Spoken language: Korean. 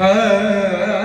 पंढरीशी